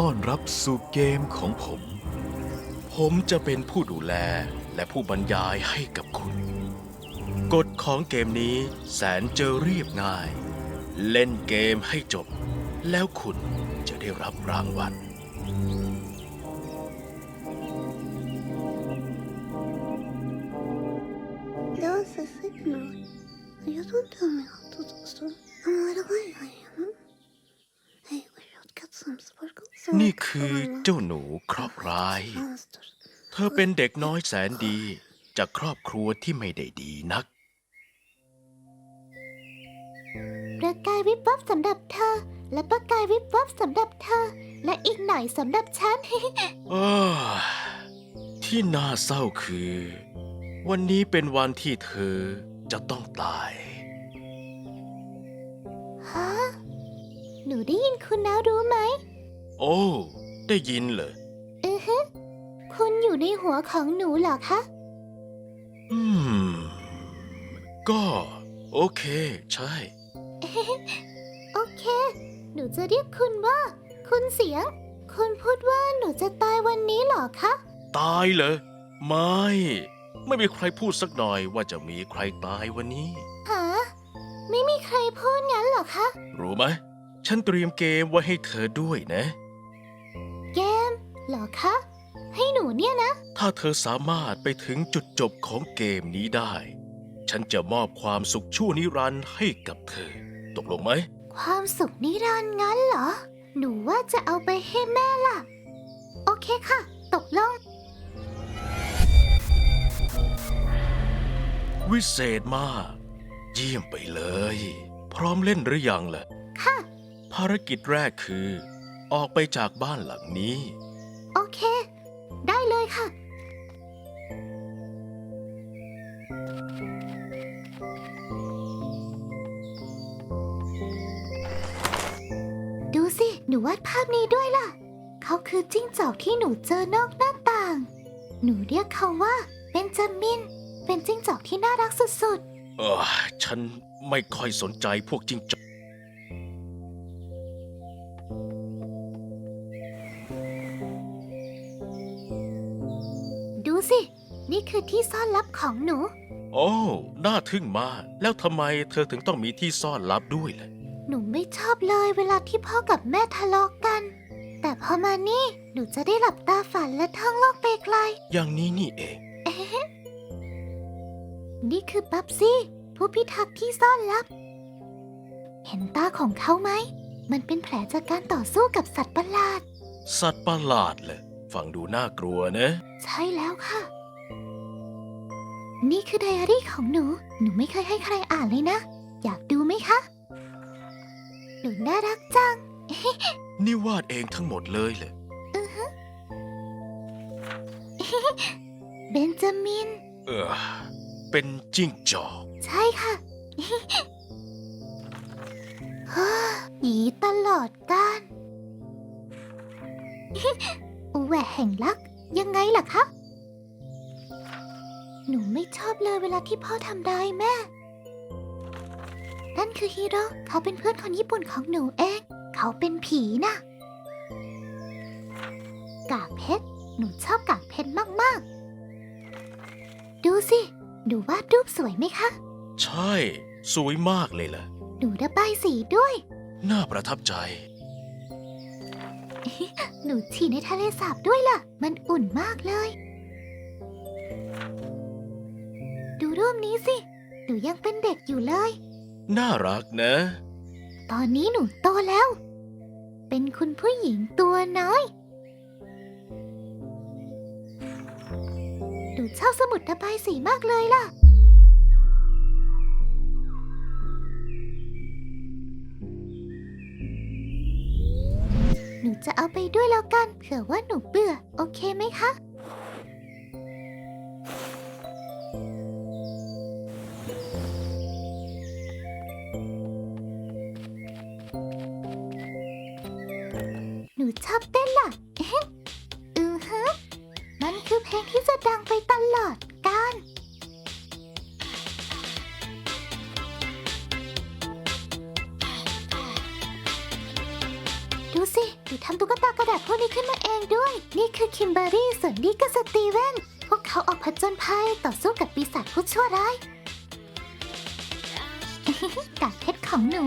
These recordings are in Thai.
ต้อนรับสู่เกมของผม ผมจะเป็นผู้ดูแลและผู้บรรยายให้กับคุณ กฎของเกมนี้แสนจะเรียบง่าย เล่นเกมให้จบ แล้วคุณจะได้รับรางวัล Dans ce segment, jag tror inte om jag har tagit så. Men det var นี่คือเจ้าหนูเคราะห์ร้าย เธอเป็นเด็กน้อยแสนดี จากครอบครัวที่ไม่ได้ดีนัก ประกายวิบวับสำหรับเธอ และประกายวิบวับสำหรับเธอ และอีกหน่อยสำหรับฉันเอ้อที่น่าเศร้าคือ วันนี้เป็นวันที่เธอจะต้องตาย ฮะ หนูได้ยินคุณแล้วรู้ไหมโอ้ได้ยินเหรออือฮึคุณอยู่ในหัวของหนูเหรอคะ อืม ก็ โอเค ใช่ โอเค หนูจะเรียกคุณว่า คุณเสียง คุณพูดว่าหนูจะตายวันนี้เหรอคะ ตายเหรอ ไม่ ไม่มีใครพูดสักหน่อยว่าจะมีใครตายวันนี้ฮะไม่มีใครพูดงั้นเหรอคะ รู้ไหม ฉันเตรียมเกมไว้ให้เธอด้วยนะเกม เหรอคะ ให้หนูเนี่ยนะ ถ้าเธอสามารถไปถึงจุดจบของเกมนี้ได้ ฉันจะมอบความสุขชั่วนิรันดร์ให้กับเธอ ตกลงไหม ความสุขนิรันดร์งั้นเหรอ หนูว่าจะเอาไปให้แม่ล่ะ โอเคค่ะ ตกลง วิเศษมาก เยี่ยมไปเลย พร้อมเล่นหรือยังล่ะ ค่ะ ภารกิจแรกคือ ออกไปจากบ้านหลังนี้โอเค ได้เลยค่ะ ดูสิ หนูวาดภาพนี้ด้วยล่ะ เขาคือจิ้งจอกที่หนูเจอนอกหน้าต่าง หนูเรียกเขาว่าเบนจามิน เป็นจิ้งจอกที่น่ารักสุดๆ เออฉันไม่ค่อยสนใจพวกจิ้งจอก สิ นี่คือที่ซ่อนลับของหนู โอ้ น่าทึ่งมาก แล้วทำไมเธอถึงต้องมีที่ซ่อนลับด้วยล่ะ หนูไม่ชอบเลยเวลาที่พ่อกับแม่ทะเลาะกกัน แต่พอมานี่ หนูจะได้หลับตาฝันและท่องโลกไปไกล อย่างนี้นี่เองนี่คือปั๊บซี่ ผู้พิทักษ์ที่ซ่อนลับ เห็นตาของเขาไหม มันเป็นแผลจากการต่อสู้กับสัตว์ประหลาด สัตว์ประหลาดเลย ฟังดูน่ากลัวนะ ใช่แล้วค่ะ นี่คือไดอารี่ของหนู หนูไม่เคยให้ใครอ่านเลยนะ อยากดูไหมคะ หนูน่ารักจัง นี่วาดเองทั้งหมดเลยเลย เบนจามิน เออ เป็นจิ้งจอกใช่ค่ะฮ่าหนีตลอดกา ลแหวะแห่งลัก ยังไงล่ะคะ หนูไม่ชอบเลยเวลาที่พ่อทำร้ายแม่ นั่นคือฮีโร่เขาเป็นเพื่อนคนญี่ปุ่นของหนูเอง เขาเป็นผีนะ กากเพชร หนูชอบกากเพชรมาก ๆ ดูสิหนูวาดรูปสวยไหมคะ ใช่ สวยมากเลยล่ะ หนูระบายสีด้วย น่าประทับใจ หนูฉี่ในทะเลสาบด้วยล่ะ มันอุ่นมากเลย ดูรูปนี้สิ หนูยังเป็นเด็กอยู่เลย น่ารักนะ ตอนนี้หนูโตแล้ว เป็นคุณผู้หญิงตัวน้อย หนูชอบสมุดระบายสีมากเลยล่ะ หนูจะเอาไปด้วยแล้วกัน เผื่อว่าหนูเบื่อ โอเคไหมคะ หนูชอบเต้นล่ะ เอ๊ะอือฮะมันคือเพลงที่จะดังไปตลอด ทำตุ๊กตากระดาษพวกนี้ขึ้นมาเองด้วย นี่คือคิมเบอรี่ส่วนนี่ก็สตีเวนพวกเขาออกผจญภัยต่อสู้กับปีศาจผู้ชั่วร้าย กากเพชรของหนู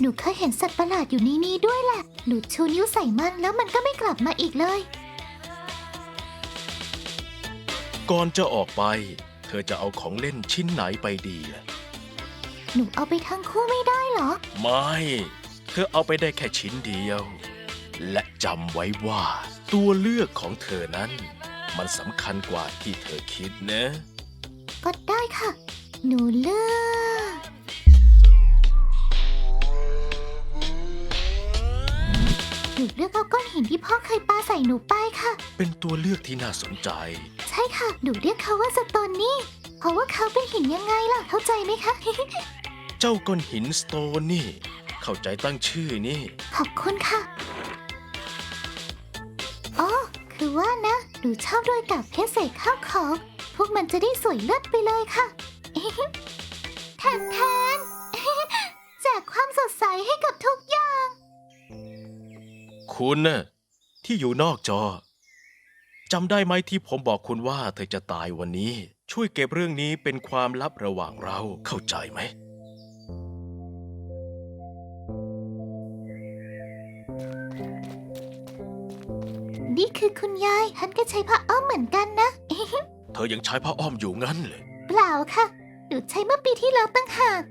หนูเคยเห็นสัตว์ประหลาดอยู่ในนี้ด้วยแหละ หนูชูนิ้วใส่มันแล้วมันก็ไม่กลับมาอีกเลย ก่อนจะออกไป เธอจะเอาของเล่นชิ้นไหนไปดีล่ะหนูเอาไปทั้งคู่ไม่ได้เหรอ ไม่ เธอเอาไปได้แค่ชิ้นเดียว และจำไว้ว่า ตัวเลือกของเธอนั้น มันสำคัญกว่าที่เธอคิดนะ ก็ได้ค่ะ หนูเลือก หนูเลือกเอาก้อนหินที่พ่อเคยปาใส่หนูไปค่ะ เป็นตัวเลือกที่น่าสนใจ ใช่ค่ะ หนูเรียกเขาว่าสโตนนี่ เพราะว่าเขาเป็นหินยังไงล่ะ เข้าใจไหมคะ เจ้าก้อนหินสโตนนี่ เข้าใจตั้งชื่อนี่ ขอบคุณค่ะ อ๋อ คือว่านะ หนูชอบโรยกับเพชรใส่ข้าวของ พวกมันจะได้สวยเลิศไปเลยค่ะ คุณน่ะที่อยู่นอกจอจำได้ไหมที่ผมบอกคุณว่าเธอจะตายวันนี้ ช่วยเก็บเรื่องนี้เป็นความลับระหว่างเราเข้าใจไหม นี่คือคุณยายฉันก็ใช้ผ้าอ้อมเหมือนกันนะ เธอยังใช้ผ้าอ้อมอยู่งั้นเลย เปล่าค่ะ หนูใช้เมื่อปีที่แล้วตั้งหาก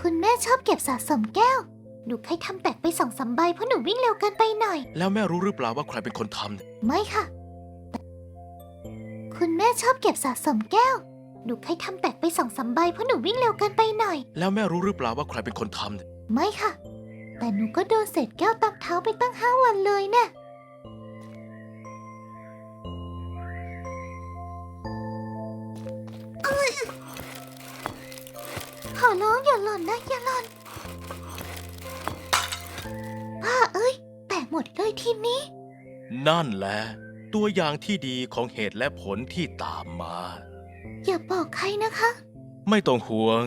คุณแม่ชอบเก็บสะสมแก้ว หนูเคยทำแตกไปสองสามใบเพราะหนูวิ่งเร็วเกินไปหน่อย แล้วแม่รู้หรือเปล่าว่าใครเป็นคนทำเนี่ยไม่ค่ะ คุณแม่ชอบเก็บสะสมแก้ว หนูเคยทำแตกไปสองสามใบเพราะหนูวิ่งเร็วเกินไปหน่อย แล้วแม่รู้หรือเปล่าว่าใครเป็นคนทำเนี่ยไม่ค่ะ แต่หนูก็โดนเศษแก้วตับเท้าไปตั้งห้าวันเลยนะ่ะเอ้ยขอร้องอย่าหล่นนะอย่าหล่น เอ้ย แตกหมดเลยทีนี้ นั่นแหละ ตัวอย่างที่ดีของเหตุและผลที่ตามมา อย่าบอกใครนะคะ ไม่ต้องห่วง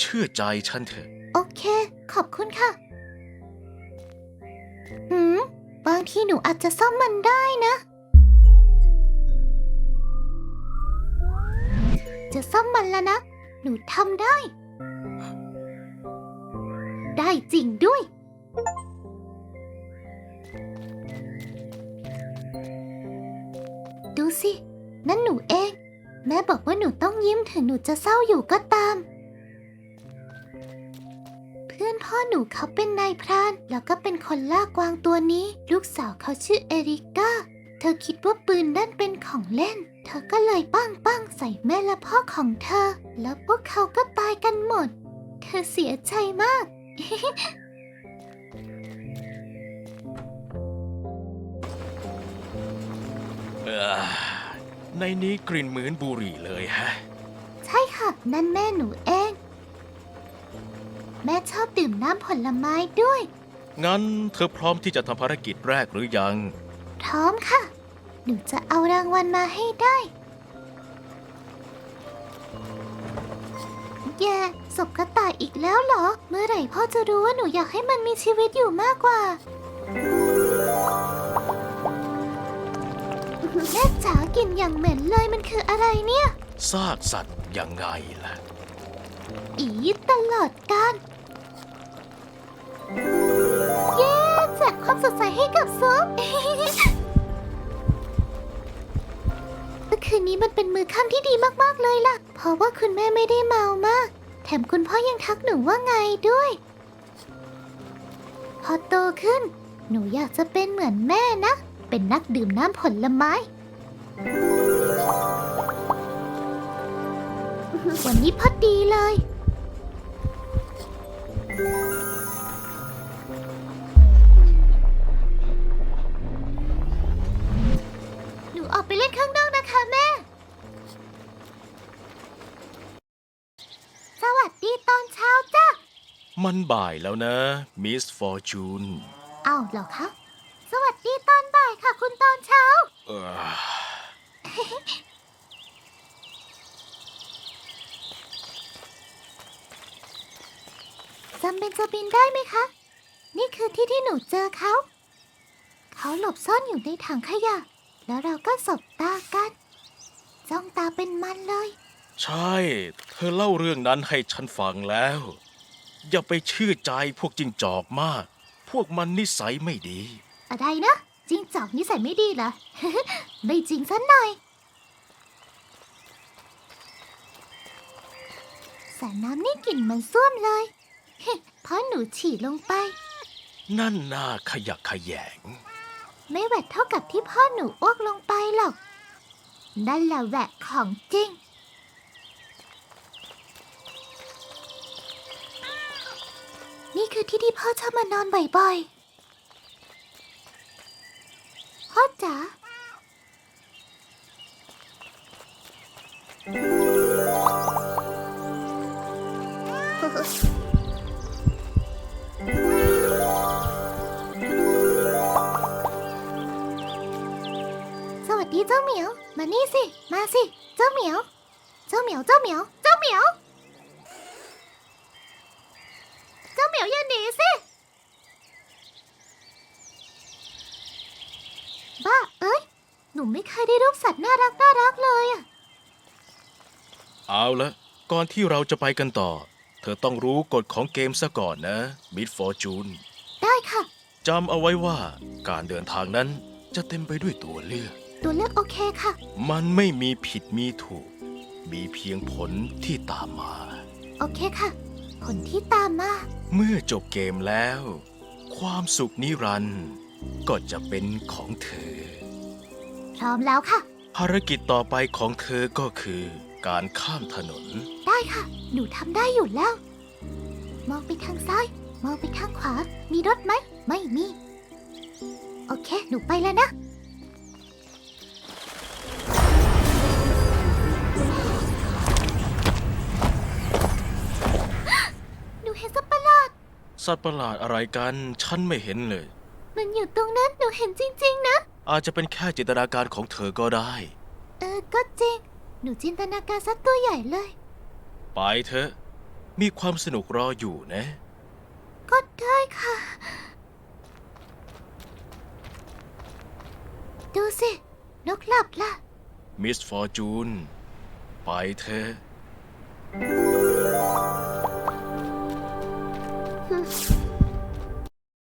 เชื่อใจฉันเถอะ โอเค ขอบคุณค่ะ หืม บางทีหนูอาจจะซ่อมมันได้นะ จะซ่อมมันแล้วนะ หนูทำได้ ได้จริงด้วย ดูสิ นั่นหนูเอง แม่บอกว่าหนูต้องยิ้มถึงหนูจะเศร้าอยู่ก็ตาม เพื่อนพ่อหนูเขาเป็นนายพราน แล้วก็เป็นคนล่ากวางตัวนี้ ลูกสาวเขาชื่อเอริก้า เธอคิดว่าปืนนั่นเป็นของเล่น เธอก็เลยปั้งปั้งใส่แม่และพ่อของเธอ แล้วพวกเขาก็ตายกันหมด เธอเสียใจมาก อ่อในนี้กลิ่นเหมือนบุหรี่เลยฮะ ใช่ค่ะ นั่นแม่หนูเอง แม่ชอบดื่มน้ำผลไม้ด้วย งั้นเธอพร้อมที่จะทำภารกิจแรกหรือยัง พร้อมค่ะ หนูจะเอารางวัลมาให้ได้ แย่ศพกระต่ายอีกแล้วเหรอ เมื่อไหร่พ่อจะรู้ว่าหนูอยากให้มันมีชีวิตอยู่มากกว่า แม่จ๋ากลิ่นอย่างเหม็นเลยมันคืออะไรเนี่ย ซากสัตว์ยังไงล่ะ อีตลอดการเย้แจกความสดใสให้กับซุป เมื่อคืนนี้มันเป็นมือค่ำที่ดีมากๆเลยล่ะ เพราะว่าคุณแม่ไม่ได้เมามาก แถมคุณพ่อยังทักหนูว่าไงด้วย พอโตขึ้น หนูอยากจะเป็นเหมือนแม่นะ เป็นนักดื่มน้ำผลไม้ วันนี้พอดีเลย หนูออกไปเล่นข้างนอกนะคะแม่ สวัสดีตอนเช้าจ้ะ มันบ่ายแล้วนะมิสฟอร์จูนอ้าวเหรอคะ สวัสดีตอนบ่ายค่ะคุณตอนเช้า เออ จำเป็นจะบินได้ไหมคะ นี่คือที่ที่หนูเจอเขา เขาหลบซ่อนอยู่ในถังขยะ แล้วเราก็สบตากัน จ้องตาเป็นมันเลย ใช่ เธอเล่าเรื่องนั้นให้ฉันฟังแล้ว อย่าไปเชื่อใจพวกจิงจอกมาก พวกมันนิสัยไม่ดี อะไรนะ จริงจอกนิสัยไม่ดีเหรอ ไม่จริงสักหน่อย สระน้ำนี่กลิ่นเหมันส้วมเลย เพราะหนูฉี่ลงไป นั่นน่าขยักขยง ไม่แหวกเท่ากับที่พ่อหนูอ้วกลงไปหรอก นั่นแหละแหวกของจริง นี่คือที่ที่พ่อชอบมานอนบ่อยๆ พ่อจ๋า นี่สิ มาสิ เจ้าเหมียว เจ้าเหมียว เจ้าเหมียว เจ้าเหมียว เจ้าเหมียวอย่าหนีสิ บ้า เอ้ย หนูไม่เคยได้รูปสัตว์น่ารักน่ารักเลยอะเอาละก่อนที่เราจะไปกันต่อ เธอต้องรู้กฎของเกมซะก่อนนะ Mid Fortune ได้ค่ะ จำเอาไว้ว่าการเดินทางนั้นจะเต็มไปด้วยตัวเลือก ตัวเลือกโอเคค่ะ มันไม่มีผิดมีถูก มีเพียงผลที่ตามมา โอเคค่ะ ผลที่ตามมา เมื่อจบเกมแล้ว ความสุขนิรันดร์ก็จะเป็นของเธอ พร้อมแล้วค่ะ ภารกิจต่อไปของเธอก็คือการข้ามถนน ได้ค่ะ หนูทำได้อยู่แล้ว มองไปทางซ้าย มองไปทางขวา มีรถไหม ไม่มี โอเค หนูไปแล้วนะ สัตว์ประหลาดอะไรกัน ฉันไม่เห็นเลย มันอยู่ตรงนั้นหนูเห็นจริง ๆ นะ อาจจะเป็นแค่จินตนาการของเธอก็ได้ เออ ก็จริง หนูจินตนาการสัตว์ตัวใหญ่เลย ไปเถอะ มีความสนุกรออยู่นะ ก็ได้ค่ะ ดูสิ นกหลับล่ะ มิสฟอร์จูน ไปเถอะเ